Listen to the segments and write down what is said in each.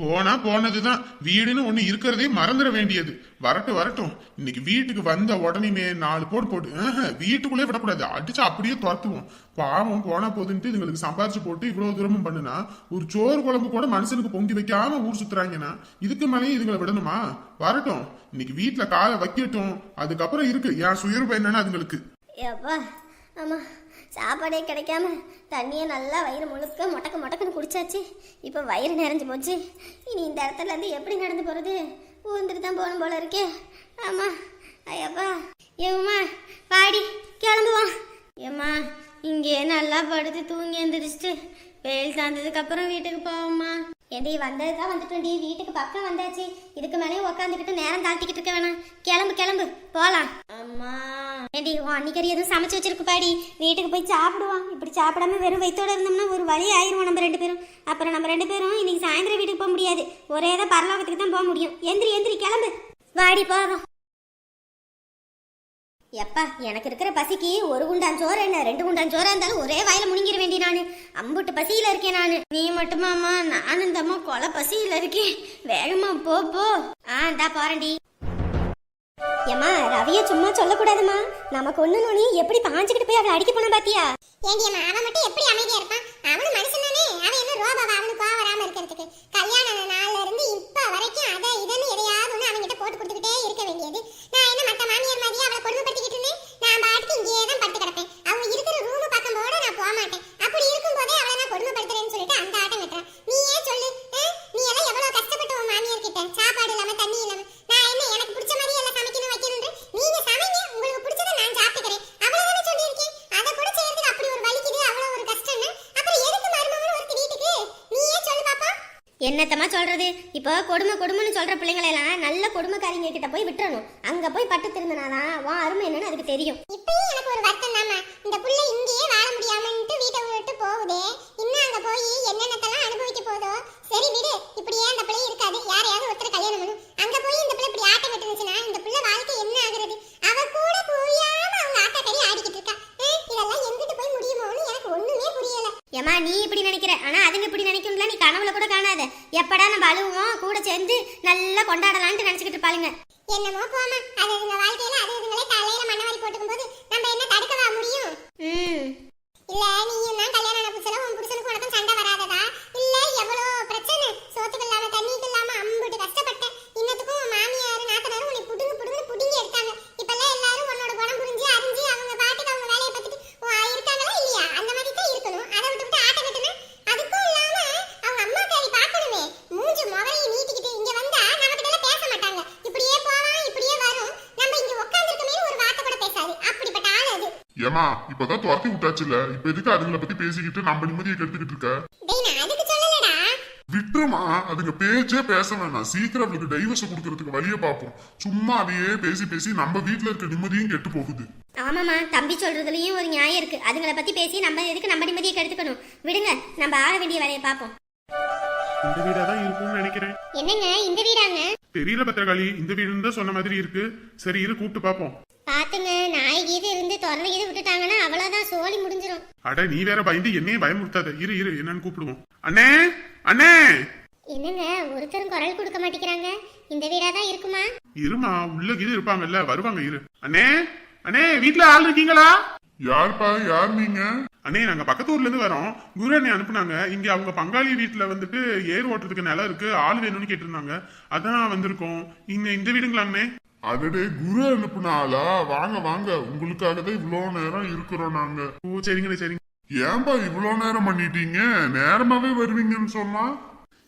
போனா போனதுதான். வீடுன்னு ஒண்ணு இருக்கிறதே மறந்துட வேண்டியது. வரட்டும் வரட்டும். இன்னைக்கு வீட்டுக்கு வந்த உடனே நாலு போடு போட்டு ஆஹா, வீட்டுக்குள்ளே விடக்கூடாது. அடிச்சு அப்படியே துரத்துவோம். பாவம் போனா போதுன்ட்டு இதுங்களுக்கு சம்பாரிச்சு போட்டு இவ்வளவு தூரமும் பண்ணுனா ஒரு சோறு குழம்பு கூட மனுஷனுக்கு பொங்கி வைக்காம ஊர் சுத்துறாங்கன்னா இதுக்கு மேலேயும் இதுங்களை விடணுமா? வரட்டும். இன்னைக்கு வீட்டுல காலை வைக்கட்டும். அதுக்கப்புறம் இருக்கு. என் சுயரூபம் என்னன்னா அதுங்களுக்கு? சாப்பாடே கிடைக்காம தண்ணியை நல்லா வயிறு முழுக்க மொட்டக்கு மொட்டக்குன்னு குடிச்சாச்சு. இப்போ வயிறு நிறைஞ்சு போச்சு. இனி இந்த இடத்துல இருந்து எப்படி நடந்து போகிறது ஊந்துட்டு தான் போகணும் போல இருக்கே. ஆமாம் ஐயப்பா. ஏம்மா பாடி கிளம்புவோம். ஏம்மா இங்கே நல்லா படுத்து தூங்கி எந்திரிச்சிட்டு வெயில் சாய்ந்ததுக்கப்புறம் வீட்டுக்கு போவோம்மா. ஏண்டி வந்ததுக்கா வந்துட்டோண்டி. வீட்டுக்கு பக்கம் வந்தாச்சு. இதுக்கு மேலேயும் உக்காந்துக்கிட்டு நேரம் தாழ்த்திக்கிட்டு இருக்க வேணாம். கிளம்பு கிளம்பு. போலாம். அம்மா. ஏண்டி உன் அன்னிக்கறி எதுவும் சமைச்சு வச்சிருக்கு பாடி. வீட்டுக்கு போய் சாப்பிடுவோம் இப்படி சாப்பிடாம வெறும் வயித்தோட இருந்தோம்னா ஒரு வழி ஆயிருவோம் நம்ம ரெண்டு பேரும். அப்புறம் நம்ம ரெண்டு பேரும் இன்னைக்கு சாயந்தரம் வீட்டுக்கு போக முடியாது. ஒரே தான் பரலோகத்துக்கு தான் போக முடியும். எந்திரி எந்திரி கிளம்பு. வாடி போறோம் எப்பா எனக்கு இருக்கிற பசிக்கு ஒரு குண்டான் சோறு என்ன? ரெண்டு குண்டான் சோறா இருந்தாலும் ஒரே வாயில முழுங்கிட வேண்டி நானு. அம்புட்டு பசியில இருக்கேன் நானு. நீ மட்டுமாமா நானும் இந்த கொலை பசியில இருக்கேன். வேகமா போ போ. ஆ இந்தா போறேன்டி ஏம்மா ரவிய சும்மா சொல்லக்கூடாதுமா? நமக்கு ஒண்ணு நோனி எப்படி பாஞ்சுக்கிட்டு போய் அவளை அடிக்க போனா பாத்தியா? ஏண்டியம்மா அவன் மட்டும் எப்படி அமைதியா இருப்பான்? அவனும் மனுஷன் தானே. அவன் என்ன ரோபாவா அவனுக்கு கோவம் வராம இருக்கிறதுக்கு. கல்யாண நாள்ல இருந்து இப்ப வரைக்கும் அதை இதுன்னு எதையாவது ஒண்ணு அவன்கிட்ட போட்டு கொடுத்துக்கிட்டே இருக்க வேண்டியது நான் என்ன மத்த மாமியார் மாதிரியா அவளை கொடுமைப்படுத்திக்கிட்டு இருந்தேன் நான் பாட்டுக்கு இங்கேயே தான் படுத்து கிடப்பேன் அவங்க இருக்கிற ரூம் பக்கம் போட நான் போக மாட்டேன் அப்படி இருக்கும்போதே அவளை நான் கொடுமைப்படுத்துறேன்னு சொல்லிட்டு அந்த ஆட்டம் கட்டுறேன் நீ ஏன் சொல்லு ஆ? நீ எல்லாம் எவ்வளவு கஷ்டப்பட்ட உன் மாமியார் கிட்ட சாப்பாடு இல்லாம தண்ணி இல்லாம நான் என்ன எனக்கு பிடிச்ச மாதிரி எல்லாம் சமைக்கணும் வைக்கணும் நீங்க சமைங்க உங்களுக்கு பிடிச்சதை நான் சாப்பிட்டுக்கிறேன் அவ்வளவுதானே சொல்லியிருக்கேன் அதை கூட செய்யறதுக்கு அப்படி ஒரு வலிக்குது அவ்வளவு ஒரு கஷ்டம்னு அப்புறம் எதுக்கு மருமகன் ஒருத்தி வீட்டுக்கு நீயே சொல்லு பாப்பா என்னத்தம்மா சொல்றது? இப்போ கொடுமை கொடுமைன்னு சொல்ற பிள்ளைங்களை எல்லாம் நல்ல கொடுமைக்காரிங்க கிட்ட போய் விட்டுறணும். அங்க போய் பட்டு திருந்தினாதான் உன் அருமை என்னன்னு அதுக்கு தெரியும். இப்பயும் எனக்கு ஒரு வருத்தம் தாம்மா. இந்த புள்ள இங்கேயே வாழ முடியாமன்ட்டு வீட்டை விட்டு போகுதே. இன்னும் அங்க போய் என்னென்னத்தெல்லாம் அனுபவிக்க போதோ? சரி விடு. இப்படியே அந்த பிள்ளை இருக்காது. யாரையாவது ஒருத்தர் கல்யாணம் பண்ணும் அங்க போய் இந்த பிள்ளை இப்படி ஆட்டம் கட்டுனுச்சுன்னா இந்த பிள்ளை வாழ்க்கை என்ன ஆகுறது? அவ கூட புரியாம அவங்க ஆட்டக்கறி ஆடிக்கிட்டு இருக்கா. இதெல்லாம் எங்கிட்டு போய் முடியுமோன்னு எனக்கு ஒண்ணுமே புரியல. ஏமா நீ இப்படி நினைக்கிற? ஆனா அதுங்க இப்படி நினைக்கும்ல? நீ கனவுல கூட எப்படா நம்ம அழுவோம்? கூட சேர்ந்து நல்லா கொண்டாடலாம்னு நினைச்சுக்கிட்டு இருப்பாளுங்க. என்னமோ போமா அது அது இதுங்களே தலையில மண்ணவாரி போட்டுக்கும் போது நம்ம என்ன தடுக்கவா முடியும் ம் இல்ல நீயும் தான் கல்யாணம் ஆன புதுசுல உன் புருஷனுக்கு உனக்கும் சண்டை வராததா இல்ல எவ்வளவு பிரச்சனை சோத்துக்கு இல்லாம தண்ணிக்கு இல்லாம அம்புட்டு கஷ்டப்பட்டேன் இன்னத்துக்கும் உன் மாமியார் நாத்தனாரும் உன்னை புடுங்கு புடுங்கு புடுங்கி எடுத்தாங்க இப்பெல்லாம் எல்லாரும் உன்னோட குணம் புரிஞ்சு அறிஞ்சு அவங்க பாட்டுக்கு அவங்க வேலையை பார்த்துட்டு உன் இருக்காங்களா இல்லையா அந்த மாதிரி தான் இருக்கணும் அதை விட்டுவிட்டு ஆட்டம் கட்டுனா அதுக்கும் இல்லாம அவங்க அம்மா காரி பார்க்கணுமே மூஞ்சி முகரையும் நீட்டிக்கிட்டு இங்க வந்தா நம்ம கிட்ட எல்லாம் பேச மாட்டாங்க இப்படியே போவான் இப்படியே வரும் நம்ம இங்க உட்காந்துருக்கமே ஒரு வார்த்தை கூட பேசாது அப்படிப்பட்ட ஆள் அது ஏமா இப்பதான் துரத்தி விட்டாச்சுல இப்ப எதுக்கு அதுங்களை பத்தி பேசிக்கிட்டு நம்ம நிம்மதியை கெடுத்துக்கிட்டு இருக்க? டேய் நான் அதுக்கு சொல்லலடா. விட்டுருமா அதுங்க பேச்சே பேச வேணாம். சீக்கிரம் அவளுக்கு டைவர்ஸ் கொடுக்கறதுக்கு வழிய பார்ப்போம். சும்மா அதையே பேசி பேசி நம்ம வீட்ல இருக்க நிம்மதியும் கெட்டு போகுது. ஆமாம்மா தம்பி சொல்றதுலயும் ஒரு நியாயம் இருக்கு. அதுங்களை பத்தி பேசி நம்ம எதுக்கு நம்ம நிம்மதியை கெடுத்துக்கணும்? விடுங்க நம்ம ஆக வேண்டிய வேலையை பார்ப்போம். இந்த வீடா தான் இருக்கும்னு நினைக்கிறேன். என்னங்க இந்த வீடாங்க? தெரியல பத்திரகாளி இந்த வீடுன்னு தான் சொன்ன மாதிரி இருக்கு. சரி இரு கூப்பிட்டு பாப்போம் பாத்துங்க நாய் கீது இருந்து திறந்து கீது விட்டுட்டாங்கன்னா அவ்வளவுதான் சோலி முடிஞ்சிரும். அட நீ வேற பயந்து என்னையே பயமுறுத்தாத. இரு இரு என்னன்னு கூப்பிடுவோம். அண்ணே அண்ணே! என்னங்க ஒருத்தரும் குரல் கொடுக்க மாட்டேங்கிறாங்க. இந்த வீடா தான் இருக்குமா? இருமா உள்ள கீது இருப்பாங்கல்ல வருவாங்க இரு. அண்ணே அண்ணே வீட்ல ஆள் இருக்கீங்களா? யாருப்பா யார் நீங்க? அண்ணே நாங்க பக்கத்து ஊர்ல இருந்து வரோம். குரு அண்ணே அனுப்புனாங்க. இங்க அவங்க பங்காளி வீட்டுல வந்துட்டு ஏர் ஓட்டுறதுக்கு நிலம் இருக்கு ஆள் வேணும்னு கேட்டிருந்தாங்க. அதான் வந்திருக்கோம். இங்க இந்த வீடுங்களா அண்ணே அடடே குரு அனுப்புனாளா? வாங்க வாங்க. உங்களுக்காக தான் இவ்வளோ நேரம் இருக்கிறோம் நாங்க. ஓ சரிங்கண்ணே சரிங்க. ஏன்பா இவ்வளோ நேரம் பண்ணிட்டீங்க? நேரமாவே வருவீங்கன்னு சொன்னா?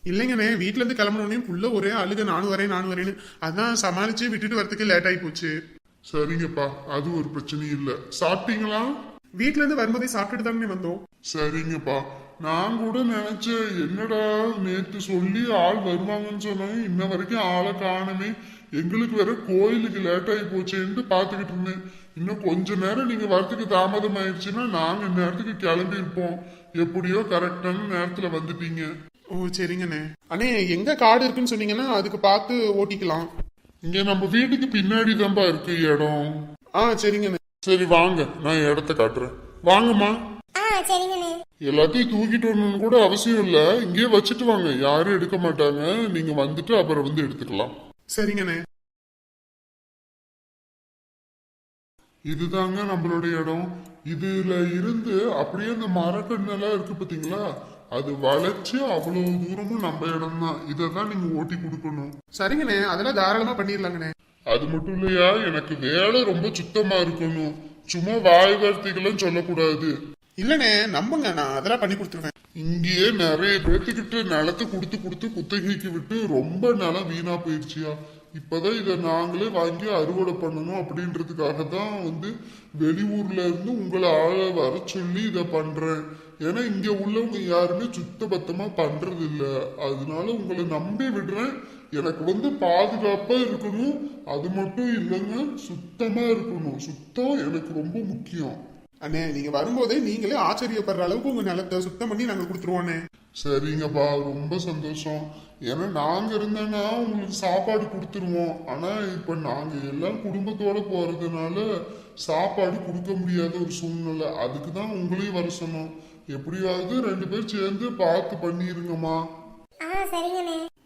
இல்லைங்கண்ணே வீட்ல இருந்து கிளம்புனோடனே புள்ள ஒரே அழுக நானும் வரேன் நானும் வரேன்னு. அதான் சமாளிச்சு விட்டுட்டு வரதுக்கு லேட் ஆகி போச்சு. சரிங்கப்பா அது ஒரு பிரச்சனையும் இல்ல. சாப்பிட்டீங்களா? வீட்ல இருந்து வரும்போதே சாப்பிட்டுட்டு தானே வந்தோம். சரிங்கப்பா. நான் கூட நினைச்சேன் என்னடா நேத்து சொல்லி ஆள் வருவாங்கன்னு சொன்னாங்க இன்ன வரைக்கும் ஆளை காணுமே. எங்களுக்கு வேற கோயிலுக்கு லேட் ஆகி போச்சேன்ட்டு பாத்துக்கிட்டு இருந்தேன். இன்னும் கொஞ்ச நேரம் நீங்க வரத்துக்கு தாமதம் ஆயிடுச்சுன்னா நாங்க நேரத்துக்கு கிளம்பி இருப்போம். எப்படியோ கரெக்டான நேரத்துல வந்துட்டீங்க. ஓ சரிங்கண்ணே. அண்ணே எங்க காடு இருக்குன்னு சொன்னீங்கன்னா அதுக்கு பார்த்து ஓட்டிக்கலாம். இங்க நம்ம வீட்டுக்கு பின்னாடி தான்ப்பா இருக்கு இடம். ஆ சரிங்கண்ணே. சரி வாங்க. நான் இடத்த காட்டுறேன். வாங்கம்மா. ஆ சரிங்கண்ணே. எல்லாத்தையும் தூக்கிட்டு வரணும்னு கூட அவசியம் இல்ல. இங்கேயே வச்சுட்டு வாங்க. யாரும் எடுக்க மாட்டாங்க. நீங்க வந்துட்டு அப்புறம் வந்து எடுத்துக்கலாம். சரிங்கண்ணே. இதுதாங்க நம்மளுடைய இடம். இதுல இருந்து அப்படியே அந்த மரக்கண்ணெல்லாம் இருக்கு பாத்தீங்களா? அது வளைச்சு அவ்வளவு தூரமும் நம்ம இடம் தான் இதை தான் நீங்க ஓட்டி கொடுக்கணும். சரிங்கண்ணே. அதெல்லாம் தாராளமா பண்ணிடலாங்கண்ணே. அது மட்டும் இல்லையா? எனக்கு வேலை ரொம்ப சுத்தமா இருக்கணும். சும்மா வாய் வார்த்தைகளும் சொல்லக்கூடாது. இல்லனே நம்புங்க நான் அதெல்லாம் பண்ணி கொடுத்துருவேன். இங்கேயே நிறைய பேத்துக்கிட்டு நிலத்தை கொடுத்து கொடுத்து குத்தகைக்கு விட்டு ரொம்ப நிலம் வீணா போயிடுச்சியா இப்பதான் இதை நாங்களே வாங்கி அறுவடை பண்ணணும் அப்படின்றதுக்காக தான் வந்து வெளியூர்ல இருந்து உங்களை ஆளை வர சொல்லி இதை பண்றேன். ஏன்னா இங்க உள்ளவங்க யாருமே சுத்த பத்தமா பண்றது இல்ல அதனால உங்களை நம்பி விடுறேன். எனக்கு வந்து பாதுகாப்பா இருக்கணும். அது மட்டும் இல்லைங்க சுத்தமா இருக்கணும். சுத்தம் எனக்கு ரொம்ப முக்கியம். அண்ணே நீங்க வரும்போதே நீங்களே ஆச்சரியப்படுற அளவுக்கு உங்க நிலத்தை சுத்தம் பண்ணி நாங்க கொடுத்துருவோண்ணே சரிங்கப்பா ரொம்ப சந்தோஷம். ஏன்னா நாங்க இருந்தோன்னா உங்களுக்கு சாப்பாடு கொடுத்துருவோம். ஆனா இப்ப நாங்க எல்லாம் குடும்பத்தோட போறதுனால சாப்பாடு கொடுக்க முடியாத ஒரு சூழ்நிலை. அதுக்கு தான் உங்களையும் வர சொன்னோம். எப்படியாவது ரெண்டு பேர் சேர்ந்து பார்த்து பண்ணிருங்கம்மா.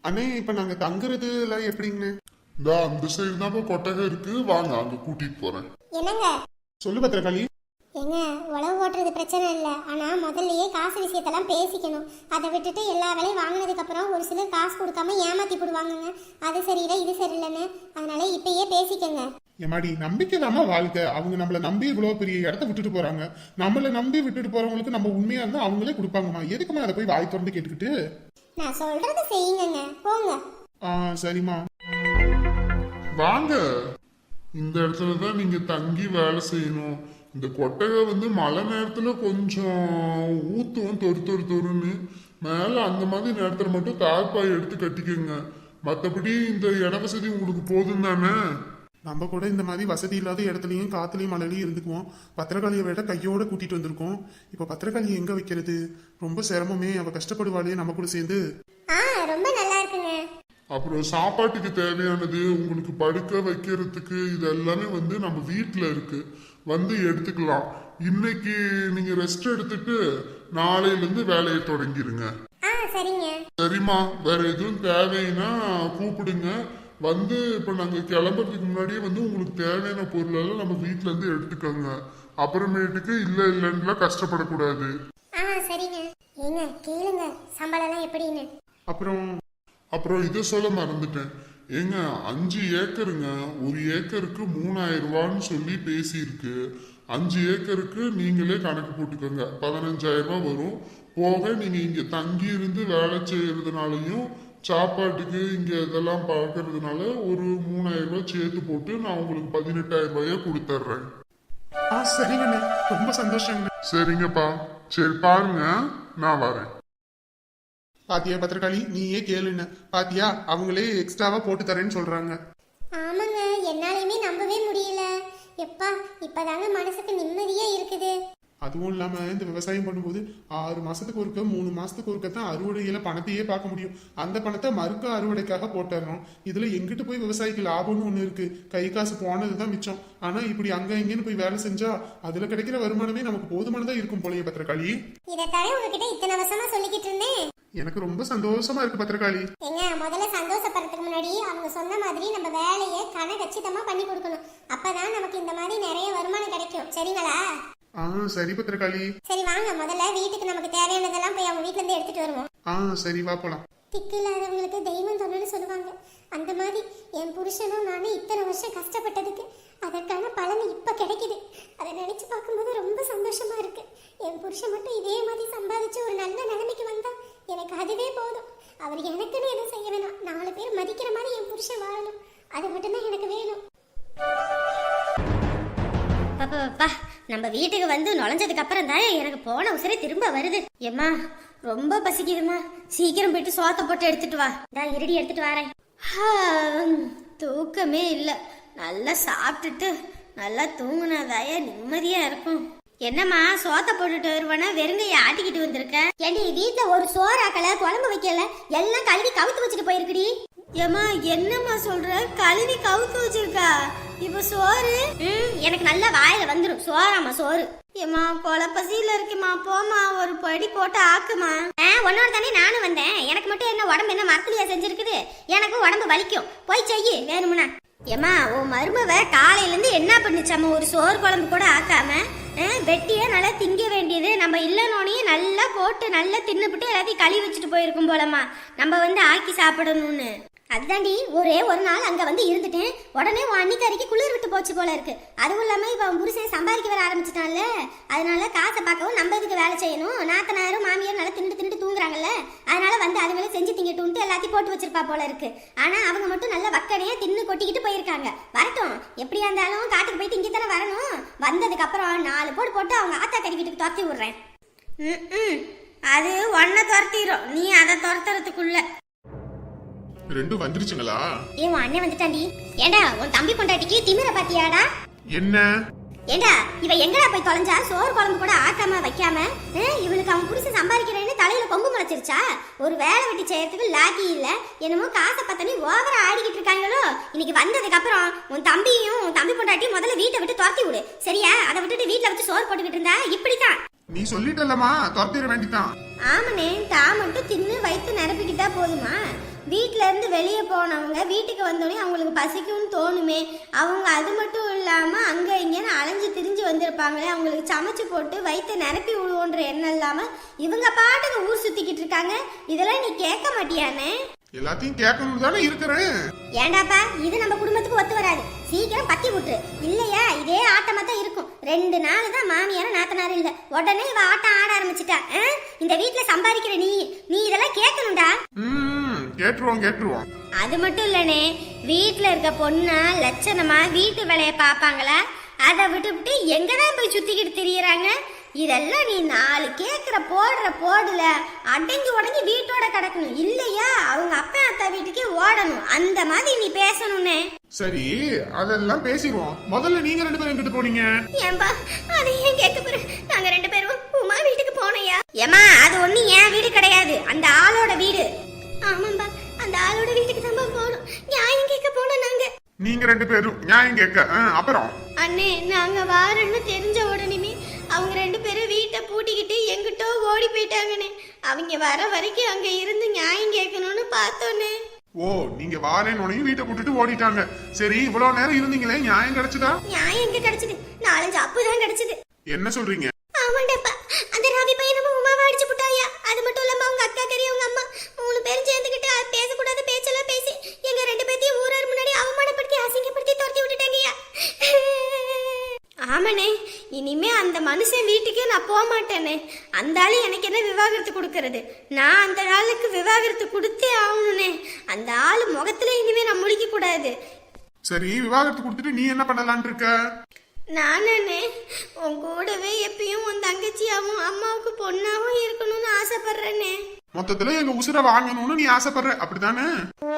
அண்ணே. இப்ப நாங்க தங்குறது எல்லாம் எப்படிங்கண்ணே? இந்த அந்த சைடு தான் கொட்டகை இருக்கு. வாங்க அங்க கூட்டிட்டு போறேன். என்னங்க? சொல்லு பத்திரகாளி. ஏங்க உழவு ஓட்டுறது பிரச்சனை இல்லை. ஆனால் முதல்லயே காசு விஷயத்தெல்லாம் பேசிக்கணும். அதை விட்டுட்டு எல்லா வேலையும் வாங்கினதுக்கப்புறம் ஒரு சிலர் காசு கொடுக்காம ஏமாத்தி போடுவாங்கங்க. அது சரியில்லை இது சரியில்லைன்னு. அதனால இப்பயே பேசிக்கங்க. எம்மாடி நம்பிக்கை வாழ்க்கை. அவங்க நம்மள நம்பி இவ்வளவு பெரிய இடத்த விட்டுட்டு போறாங்க. நம்மள நம்பி விட்டுட்டு போறவங்களுக்கு நம்ம உண்மையா இருந்தா அவங்களே கொடுப்பாங்கம்மா. எதுக்குமா அதை போய் வாய் திறந்து கேட்டுக்கிட்டு? நான் சொல்றது செய்யுங்கங்க. போங்க. ஆ சரிம்மா. வாங்க. இந்த இடத்துல தான் நீங்க தங்கி வேலை செய்யணும். இந்த கொட்டகை வந்து மழை நேரத்துல கொஞ்சம் ஊத்தும் தொறு தொறு தொறுன்னு. மேல அந்த மாதிரி நேரத்துல மட்டும் தார்பாய் எடுத்து கட்டிக்கோங்க. மத்தபடி இந்த இட வசதி உங்களுக்கு போதும் தானே? நம்ம கூட இந்த மாதிரி வசதி இல்லாத இடத்துலயும் காத்துலயும் மழையிலயும் இருந்துக்குவோம். பத்திரக்காளியை விட கையோட கூட்டிட்டு வந்திருக்கோம். இப்ப பத்திரக்காளியை எங்க வைக்கிறது? ரொம்ப சிரமமே. அவ கஷ்டப்படுவாளே நம்ம கூட சேர்ந்து. ஆ ரொம்ப நல்லா இருக்குங்க. அப்புறம் சாப்பாட்டுக்கு தேவையானது உங்களுக்கு படுக்க வைக்கிறதுக்கு இது எல்லாமே வந்து நம்ம வீட்டில் இருக்கு. வந்து எடுத்துக்கலாம். இன்னைக்கு நீங்க ரெஸ்ட் எடுத்துட்டு நாளையிலேருந்து வேலையை தொடங்கிருங்க. ஆ சரிங்க. சரிம்மா. வேற எதுவும் தேவைன்னா கூப்பிடுங்க. வந்து இப்போ நாங்கள் கிளம்புறதுக்கு முன்னாடியே வந்து உங்களுக்கு தேவையான பொருளெல்லாம் நம்ம வீட்ல இருந்து எடுத்துக்கோங்க. அப்புறமேட்டுக்கு இல்லை இல்லைன்னுலாம் கஷ்டப்படக்கூடாது. ஆ சரிங்க. ஏங்க கேளுங்க. சம்பளம்லாம் எப்படின்னு. அப்புறம் அப்புறம் இதை சொல்ல மறந்துட்டேன். ஏங்க அஞ்சு ஏக்கருங்க ஒரு ஏக்கருக்கு மூணாயிரம் ரூபான்னு சொல்லி பேசியிருக்கு. அஞ்சு ஏக்கருக்கு நீங்களே கணக்கு போட்டுக்கோங்க. பதினஞ்சாயிரம் ரூபாய் வரும். போக நீங்க இங்க தங்கி இருந்து வேலை செய்யறதுனாலையும் சாப்பாட்டுக்கு இங்க இதெல்லாம் பார்க்கறதுனால ஒரு மூணாயிரம் ரூபாய் சேர்த்து போட்டு நான் உங்களுக்கு பதினெட்டாயிரம் ரூபாயா கொடுத்துட்றேன் ஆ சரிங்கண்ணே. ரொம்ப சந்தோஷங்கண்ணே சரிங்கப்பா. சரி பாருங்க. நான் வரேன். பாத்தியா பத்திரக்காளி நீயே கேளுன்னு பாத்தியா? அவங்களே எக்ஸ்ட்ராவா போட்டு தரேன்னு சொல்றாங்க. ஆமாங்க என்னாலையுமே நம்பவே முடியல. எப்பா இப்பதாங்க மனசுக்கு நிம்மதியா இருக்குது. அதுவும் இல்லாம இந்த விவசாயம் பண்ணும்போது ஆறு மாசத்துக்கு ஒருக்க மூணு மாசத்துக்கு ஒருக்க தான் அறுவடையில பணத்தையே பார்க்க முடியும். அந்த பணத்தை மறுக்க அறுவடைக்காக போட்டுறோம். இதுல எங்கிட்டு போய் விவசாயிக்கு லாபம்னு ஒண்ணு இருக்கு? கை காசு போனதுதான் மிச்சம். ஆனா இப்படி அங்க இங்கன்னு போய் வேலை செஞ்சா அதுல கிடைக்கிற வருமானமே நமக்கு போதுமானதா இருக்கும் போலயே பத்திரக்காளி இதைத்தானே உங்ககிட்ட இத்தனை வருஷமா சொல்லிக்கிட்டு இருந்தேன். எனக்கு ரொம்ப சந்தோஷமா இருக்கு பத்திரக்காளி ஏங்க முதல்ல சந்தோஷப்படுறதுக்கு முன்னாடி அவங்க சொன்ன மாதிரி நம்ம வேலையை கன கச்சிதமா பண்ணி கொடுக்கணும். அப்பதான் நமக்கு இந்த மாதிரி நிறைய வருமானம் கிடைக்கும். சரிங்களா? ஆ சரி பத்திரக்காளி சரி வாங்க. முதல்ல வீட்டுக்கு நமக்கு தேவையானதெல்லாம் போய் அவங்க வீட்ல இருந்து எடுத்துட்டு வருவோம். ஆ சரி வா போலாம். திக்கு இல்லாதவங்களுக்கு தெய்வம் தொண்டுன்னு சொல்லுவாங்க. அந்த மாதிரி என் புருஷனும் நானும் இத்தனை வருஷம் கஷ்டப்பட்டதுக்கு அதற்கான பலன் இப்ப கிடைக்குது அதை நினைச்சு பார்க்கும்போது ரொம்ப சந்தோஷமா இருக்கு என் புருஷன் மட்டும் இதே மாதிரி சம்பாதிச்சு ஒரு நல்ல நிலைமைக்கு வந்தா எனக்கு அதுவே போதும் அவர் எனக்குன்னு எதுவும் செய்ய வேணாம். நாலு பேர் மதிக்கிற மாதிரி என் புருஷன் வாழணும். அது மட்டும்தான் எனக்கு வேணும். பாப்பா பாப்பா நம்ம வீட்டுக்கு வந்து நுழைஞ்சதுக்கு அப்புறம் தான் எனக்கு போன உசரே திரும்ப வருது. ஏம்மா ரொம்ப பசிக்குதும்மா. சீக்கிரம் போயிட்டு சோத்த போட்டு எடுத்துட்டு வா. நான் இருடி எடுத்துட்டு வரேன். தூக்கமே இல்லை. நல்லா சாப்பிட்டுட்டு நல்லா தூங்கினதாயா நிம்மதியா இருக்கும் என்னம்மா சோத்த போட்டுட்டு வருவானா? வெறுங்கைய ஆட்டிக்கிட்டு வந்திருக்க. ஏண்டி வீட்டுல ஒரு சோறு குழம்பு வைக்கல எல்லாம் கழுவி கவுத்து வச்சுட்டு போயிருக்குடி. ஏம்மா என்னம்மா சொல்ற? கழுவி கவுத்து வச்சிருக்கா. இப்ப சோறு? ம் எனக்கு நல்லா வாயில வந்துடும் சோறாமா சோறு. ஏமா கொலப்பசியில இருக்குமா போமா ஒரு படி போட்டு ஆக்குமா உன்னோட தானே நானும் வந்தேன். எனக்கு மட்டும் என்ன உடம்பு என்ன மரத்துலயா செஞ்சிருக்குது? எனக்கு உடம்பு வலிக்கும். போய் செய்யு வேணும்னா. ஏமா உன் மருமவ காலையில இருந்து என்ன பண்ணுச்சாம்மா? ஒரு சோறு குழம்பு கூட ஆக்காம. வெட்டியே நல்லா திங்க வேண்டியது. நம்ம இல்லைனோனையும் நல்லா போட்டு நல்லா தின்னுபிட்டு எல்லாத்தையும் கழுவி வச்சுட்டு போயிருக்கும் போலம்மா. நம்ம வந்து ஆக்கி சாப்பிடணும்னு. அதுதாண்டி ஒரே ஒரு நாள் அங்க வந்து இருந்துட்டேன். உடனே உன் அன்னிக்காரிக்கு குளிர் விட்டு போச்சு போல இருக்கு. அதுவும் இல்லாம இப்ப அவன் புருஷன் சம்பாதிக்க வர ஆரம்பிச்சிட்டான்ல. அதனால காசை பார்க்கவும் நம்ம இதுக்கு வேலை செய்யணும். நாத்தனாரும் மாமியார் நல்லா திண்டு திண்டு தூங்குறாங்கல்ல. அதனால வந்து அதுவேளை செஞ்சு திங்கட்டும்ட்டு எல்லாத்தையும் போட்டு வச்சிருப்பா போல இருக்கு. ஆனா அவங்க மட்டும் நல்ல வக்கனையா தின்னு கொட்டிக்கிட்டு போயிருக்காங்க. வரட்டும். எப்படியா இருந்தாலும் காட்டுக்கு போயிட்டு இங்கே தானே வரணும். வந்ததுக்கு அப்புறம் நாலு போடு போட்டு அவங்க ஆத்தா கறி வீட்டுக்கு துரத்தி விடுறேன். ம் அது ஒன்ன துரத்திடும் நீ அதை துரத்துறதுக்குள்ள. ரெண்டும் வந்துருச்சுங்களா? ஏன் உன் அண்ணன் வந்துட்டாண்டி? ஏண்டா உன் தம்பி பொண்டாட்டிக்கு திமிர பாத்தியாடா என்ன? ஏண்டா இவ எங்கடா போய் தொலைஞ்சா? சோறு குழம்பு கூட ஆக்காம வைக்காம இவளுக்கு அவன் புருஷன் சம்பாதிக்கிறேன்னு தலையில கொம்பு முளைச்சிருச்சா? ஒரு வேலை வெட்டி செய்யறதுக்கு லாக்கி இல்ல. என்னமோ காசை பத்தனி ஓவரா ஆடிக்கிட்டு இருக்காங்களோ? இன்னைக்கு வந்ததுக்கு அப்புறம் உன் தம்பியும் உன் தம்பி பொண்டாட்டியும் முதல்ல வீட்டை விட்டு துரத்தி விடு. சரியா? அதை விட்டுட்டு வீட்டுல வச்சு சோறு போட்டுக்கிட்டு இருந்தா இப்படித்தான். நீ சொல்லிட்டல்லம்மா துரத்திட வேண்டிதான் ஆமனே தான் மட்டும் தின்னு வயிற்று நிரப்பிக்கிட்டா போதுமா? வீட்ல இருந்து வெளியே போனவங்க வீட்டுக்கு வந்தோடனே அவங்களுக்கு பசிக்கும்னு தோணுமே. அவங்க அது மட்டும் இல்லாம அங்க இங்கன்னு அலைஞ்சு திரிஞ்சு வந்திருப்பாங்களே அவங்களுக்கு சமைச்சு போட்டு வயிற்று நிரப்பி விடுவோன்ற எண்ணம் இல்லாம இவங்க பாட்டுக்கு ஊர் சுத்திக்கிட்டு இருக்காங்க. இதெல்லாம் நீ கேட்க மாட்டியானே எல்லாத்தையும் கேட்கணும் தானே இருக்கிறேன். ஏண்டாப்பா இது நம்ம குடும்பத்துக்கு ஒத்து வராது. சீக்கிரம் பத்தி விட்டுரு. இல்லையா இதே ஆட்டமா தான் இருக்கும். ரெண்டு நாள் தான் மாமியாரும் நாத்தனாரும் இல்ல. உடனே இவ ஆட்டம் ஆட ஆரம்பிச்சிட்டா? இந்த வீட்ல சம்பாதிக்கிற நீ. நீ இதெல்லாம் கேட்கணும்டா. கேட்டுருவோம் கேட்டுருவோம். அது மட்டும் இல்லனே வீட்ல இருக்க பொண்ணா லட்சணமா வீட்டு வேலைய பாப்பாங்களா அதை விட்டுவிட்டு எங்கதான் போய் சுத்திக்கிட்டு திரியறாங்க? இதெல்லாம் நீ நாலு கேக்குற போடுற போடுல அடங்கி உடங்கி வீட்டோட கிடக்கணும். இல்லையா? அவங்க அப்பா அத்தா வீட்டுக்கே ஓடணும். அந்த மாதிரி நீ பேசணும்னே. சரி அதெல்லாம் பேசிடுவோம். முதல்ல நீங்க ரெண்டு பேரும் எங்கிட்டு போனீங்க? ஏன்பா அதை ஏன் கேட்க போற நாங்க ரெண்டு பேரும் உமா வீட்டுக்கு போனையா ஏமா அது ஒண்ணு என் வீடு கிடையாது அந்த ஆளோட வீடு ஆமாம்பா அந்த ஆளோட வீட்டுக்கு தான் போகணும். நியாயம் கேட்க போனோம் நாங்க. நீங்க ரெண்டு பேரும் நியாயம் கேட்க அப்புறம்? அண்ணே நாங்க வாரன்னு தெரிஞ்ச உடனேமே அவங்க ரெண்டு பேரும் வீட்டை பூட்டிக்கிட்டு எங்கிட்டோ ஓடி போயிட்டாங்கண்ணே. அவங்க வர வரைக்கும் அங்க இருந்து நியாயம் கேட்கணும்னு பார்த்தோன்னே ஓ நீங்க வாரேன்னு உடனே வீட்டை போட்டுட்டு ஓடிட்டாங்க. சரி இவ்வளவு நேரம் இருந்தீங்களே நியாயம் கிடைச்சதா? நியாயம் எங்க கிடைச்சது. நாலஞ்சு அப்பு தான் கிடைச்சது. என்ன சொல்றீங்க ஆமாண்டப்பா அந்த ராவி பையன் நம்ம உமாவை அடிச்சு புட்டாயா அது மட்டும் இல்லாம அவங்க அக்கா கறி அவங்க அம்மா மூணு பேரும் சேர்ந்துக்கிட்டு அது பேசக்கூடாத பேச்செல்லாம் பேசி எங்க ரெண்டு பேத்தையும் ஊரார் முன்னாடி அவமானப்படுத்தி அசிங்கப்படுத்தி துரத்தி விட்டுட்டாங்கய்யா ஆமாண்ணே இனிமே அந்த மனுஷன் வீட்டுக்கே மாட்டேனே அந்த ஆளு எனக்கு என்ன விவாகரத்து கொடுக்கறது? நான் அந்த ஆளுக்கு விவாகரத்து கொடுத்தே ஆகணுனே அந்த ஆளு முகத்துல இனிமே நான் முழிக்க கூடாது. சரி விவாகரத்து கொடுத்துட்டு நீ என்ன பண்ணலாம்னு இருக்க? நானே உன் கூடவே எப்பயும் உன் தங்கச்சியாவும் அம்மாவுக்கு பொண்ணாவும் இருக்கணும்னு ஆசைப்படுறேனே மொத்தத்துல எங்க உசுர வாங்கணும்னு நீ ஆசைப்படுற. அப்படித்தானே?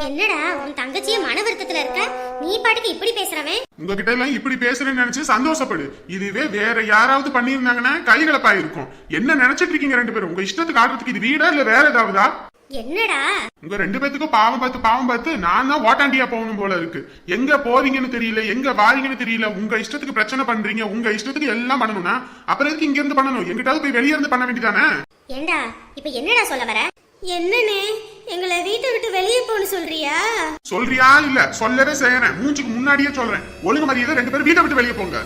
என்னடா உன் தங்கச்சிய மன வருத்தத்துல இருக்க? நீ பாட்டுக்கு இப்படி பேசுறவன்? உங்ககிட்ட எல்லாம் இப்படி பேசுறேன்னு நினைச்சு சந்தோஷப்படு. இதுவே வேற யாராவது பண்ணியிருந்தாங்கன்னா கைகலப்பா இருக்கும் என்ன நினைச்சிட்டு இருக்கீங்க ரெண்டு பேரும்? உங்க இஷ்டத்துக்கு ஆடுறதுக்கு இது வீடா இல்ல வேற ஏதாவதா? என்னடா? உங்க ரெண்டு பேத்துக்கும் பாவம் பார்த்து பாவம் பார்த்து நான் தான் ஓட்டாண்டியா போகணும் போல இருக்கு. எங்க போறீங்கன்னு தெரியல எங்க வாரீங்கன்னு தெரியல உங்க இஷ்டத்துக்கு பிரச்சனை பண்றீங்க உங்க இஷ்டத்துக்கு எல்லாம் பண்ணணும்னா அப்புறம் எதுக்கு இங்க இருந்து பண்ணணும்? எங்கிட்டாவது போய் வெளியே இருந்து பண்ண வேண்டியதானே? ஏண்டா இப்ப என்னடா சொல்ல வர? என்னனே எங்களை வீட்டை விட்டு வெளியே போன்னு சொல்றியா? சொல்றியா இல்ல சொல்லவே செய்யறேன். மூஞ்சுக்கு முன்னாடியே சொல்றேன். ஒழுங்கு மரியாதை ரெண்டு பேரும் வீட்டை விட்டு வெளியே போங்க.